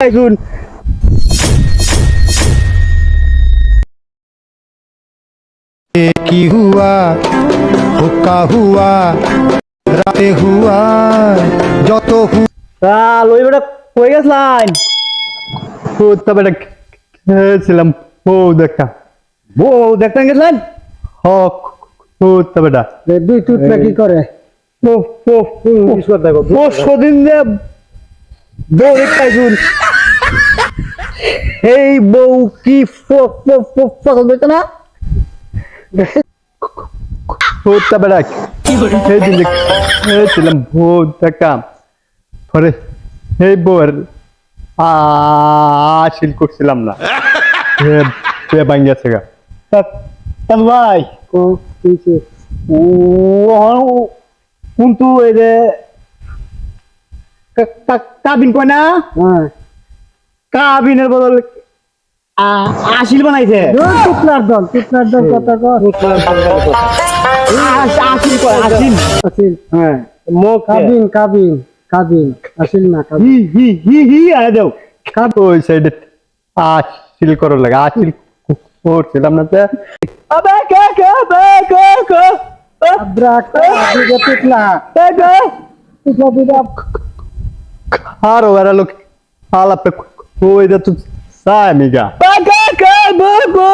দেখুন কি হুয়া? হুক্কা হুয়া? রাতে হুয়া? যত লাল ওই বেটা কই গেছ লাইন? ও তো বেটা খেয়েছিলাম। ও দেখা ও দেখতাম গেছিলেন হক। ও তো বেটা। দুই টুট কি করে? ও ও ও সদিন দেব বউ দেখতে এই বউ কি পছন্দ হইতো না? তা বেটা খেয়েছিল খেয়েছিলাম ভূ দেখা পরে এই বউয়ের আশিল করছিলাম না। ভাঙ্গিয়াছে গা। ভাই কিন্তু এই যে কা- কা- কাবিন কয় না? হ্যাঁ। কাবিনের বদল। আশিল বানাইছে। দুই টুকরার দল টুকরার দল আশ- আশিল আশিল। আসিল হ্যাঁ মুখ কাবিন কাবিন কাবিন না কাবিন। হি হি হি হি আয় দেও। ওই সাইডে আশিল করো লাগে আশিল করছিলাম না তো। আবে কে কে বে কে কে? আব্রা দিকে টুকলা। কে টুকলা আর ওরা লোক আলাপে ওই দা তুই সায় মিগা বে কে কে বে গো